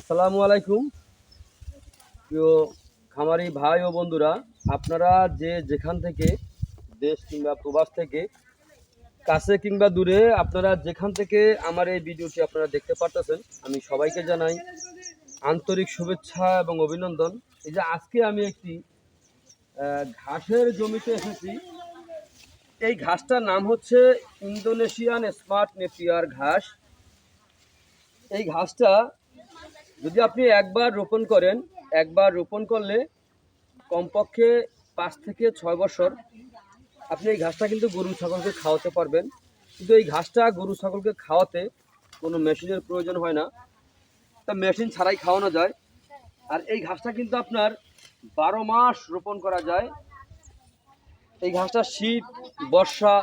আসসালামু আলাইকুম। প্রিয় খামারি ভাই ও বন্ধুরা, আপনারা যে যেখান থেকে দেশ কিংবা প্রবাস থেকে কাছে কিংবা দূরে, আপনারা যেখান থেকে আমার এই ভিডিওটি আপনারা দেখতে পারতেছেন, আমি সবাইকে জানাই আন্তরিক শুভেচ্ছা এবং অভিনন্দন। এই যে আজকে আমি একটি ঘাসের জমিতে এসেছি। এই ঘাসটার নাম হচ্ছে ইন্দোনেশিয়ান স্মার্ট নেপিয়ার ঘাস। এই ঘাসটা যদি আপনি একবার রোপণ করেন, একবার রোপণ করলে কমপক্ষে পাঁচ থেকে ছয় বছর আপনি এই ঘাসটা কিন্তু গরু ছাগলকে খাওয়াতে পারবেন। কিন্তু এই ঘাসটা গরু ছাগলকে খাওয়াতে কোনো মেশিনের প্রয়োজন হয় না। তা মেশিন ছাড়াই খাওয়ানো যায়। আর এই ঘাসটা কিন্তু আপনার বারো মাস রোপণ করা যায়। এই ঘাসটা শীত, বর্ষা,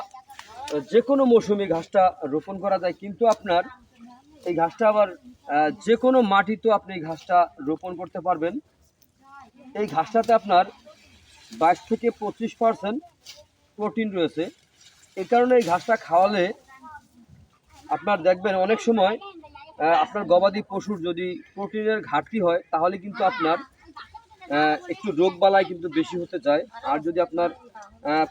যে কোনো মৌসুমে ঘাসটা রোপণ করা যায়। কিন্তু আপনার এই ঘাসটা আবার যে কোনো মাটিতেও আপনি এই ঘাসটা রোপণ করতে পারবেন। এই ঘাসটাতে আপনার বাইশ থেকে পঁচিশ পার্সেন্ট প্রোটিন রয়েছে। এই কারণে এই ঘাসটা খাওয়ালে আপনার দেখবেন অনেক সময় আপনার গবাদি পশুর যদি প্রোটিনের ঘাটতি হয়, তাহলে কিন্তু আপনার একটু রোগবালাই কিন্তু বেশি হতে চায়। আর যদি আপনার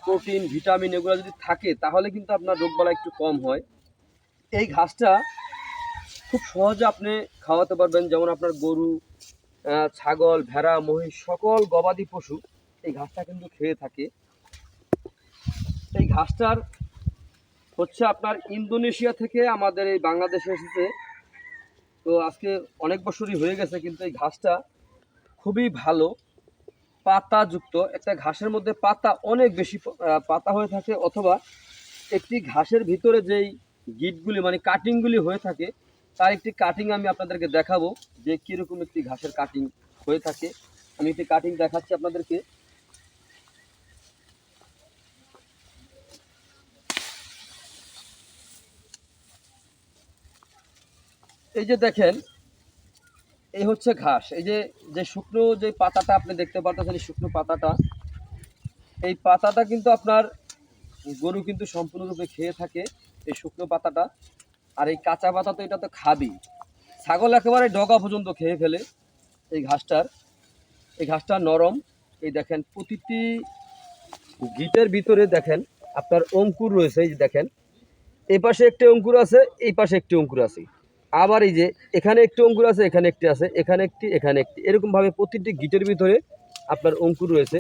প্রোটিন, ভিটামিন এগুলো যদি থাকে, তাহলে কিন্তু আপনার রোগবালাই একটু কম হয়। এই ঘাসটা খুব সহজে আপনি খাওয়াতে পারবেন, যেমন আপনার গরু ছাগল, ভেড়া, মহিষ, সকল গবাদি পশু, এই ঘাসটা কিন্তু খেয়ে থাকে। এই ঘাসটার হচ্ছে আপনার ইন্দোনেশিয়া থেকে আমাদের এই বাংলাদেশে এসেছে। তো আজকে অনেক বছরই হয়ে গেছে, কিন্তু এই ঘাসটা খুবই ভালো, পাতাযুক্ত। একটা ঘাসের মধ্যে পাতা অনেক বেশি পাতা হয়ে থাকে, অথবা একটি ঘাসের ভিতরে যেই গিটগুলি মানে কাটিংগুলি হয়ে থাকে তার একটি কাটিং আমি আপনাদেরকে দেখাবো যে কীরকম একটি ঘাসের কাটিং হয়ে থাকে। আমি একটি কাটিং দেখাচ্ছি আপনাদেরকে। এই যে দেখেন, এই হচ্ছে ঘাস। এই যে যে শুকনো যে পাতাটা আপনি দেখতে পাচ্ছেন এই শুকনো পাতাটা, এই পাতাটা কিন্তু আপনার গরু কিন্তু সম্পূর্ণরূপে খেয়ে থাকে, এই শুকনো পাতাটা। আর এই কাঁচা পাতা তো এটা তো খাবি। ছাগল একেবারে ডগা পর্যন্ত খেয়ে ফেলে এই ঘাসটার। এই ঘাসটা নরম। এই দেখেন, প্রতিটি গিটের ভিতরে দেখেন, আপনার অঙ্কুর রয়েছে, এই যে দেখেন। এই পাশে একটি অঙ্কুর আছে, এই পাশে একটি অঙ্কুর আছে। আবার এই যে, এখানে একটি অঙ্কুর আছে, এখানে একটি আছে, এখানে একটি এখানে একটি। এরকমভাবে প্রতিটি গিটের ভিতরে আপনার অঙ্কুর রয়েছে।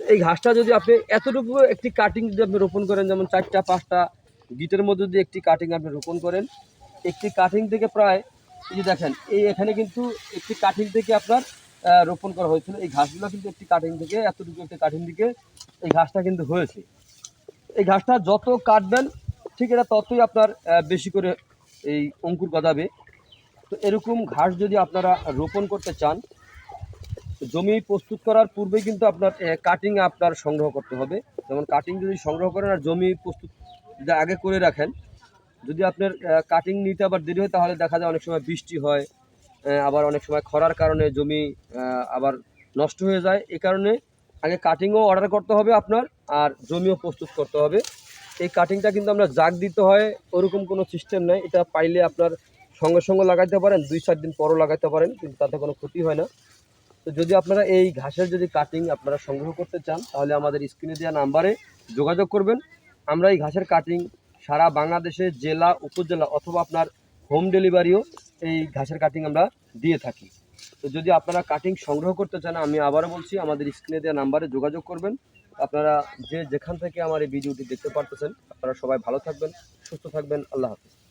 এই ঘাসটা যদি আপনি এতটুকু একটি কাটিং যদি আপনি রোপণ করেন, যেমন চারটা, পাঁচটা গিটের মধ্যে দিয়ে একটি কাটিং আপনি রোপণ করেন। একটি কাটিং থেকে প্রায়, এই যে দেখেন, এই এখানে কিন্তু একটি কাটিং থেকে আপনার রোপণ করা হয়েছিল। এই ঘাসগুলো কিন্তু একটি কাটিং থেকে, এতটুকু একটি কাটিং থেকে এই ঘাসটা কিন্তু হয়েছে। এই ঘাসটা যত কাটবেন, ঠিক এটা ততই আপনার বেশি করে এই অঙ্কুর গজাবে। তো এরকম ঘাস যদি আপনারা রোপণ করতে চান, জমি প্রস্তুত করার পূর্বে কিন্তু আপনার কাটিং আপনার সংগ্রহ করতে হবে। যেমন কাটিং যদি সংগ্রহ করেন আর জমি প্রস্তুত যদি আগে করে রাখেন। যদি আপনার কাটিং নিতে আবার দেরি হয়, তাহলে দেখা যায় অনেক সময় বৃষ্টি হয় আবার অনেক সময় খরার কারণে জমি আবার নষ্ট হয়ে যায়। এ কারণে আগে কাটিংও অর্ডার করতে হবে আপনার, আর জমিও প্রস্তুত করতে হবে। এই কাটিংটা কিন্তু আমরা জাগ দিতে হয়, ওরকম কোনো সিস্টেম নেই। এটা পাইলে আপনার সঙ্গে সঙ্গে লাগাইতে পারেন, দুই চার দিন পরও লাগাইতে পারেন, কিন্তু তাতে কোনো ক্ষতি হয় না। তো যদি আপনারা এই ঘাসের যদি কাটিং আপনারা সংগ্রহ করতে চান, তাহলে আমাদের স্ক্রিনে দেওয়া নাম্বারে যোগাযোগ করবেন। আমরা এই ঘাসের কাটিং সারা বাংলাদেশে জেলা, উপজেলা অথবা আপনার হোম ডেলিভারিও এই ঘাসের কাটিং আমরা দিয়ে থাকি। তো যদি আপনারা কাটিং সংগ্রহ করতে চান, আমি আবারও বলছি, আমাদের স্ক্রিনে দেওয়া নাম্বারে যোগাযোগ করবেন। আপনারা যে যেখান থেকে আমার এই ভিডিওটি দেখতে পারতেছেন, আপনারা সবাই ভালো থাকবেন, সুস্থ থাকবেন, আল্লাহ হাফিজ।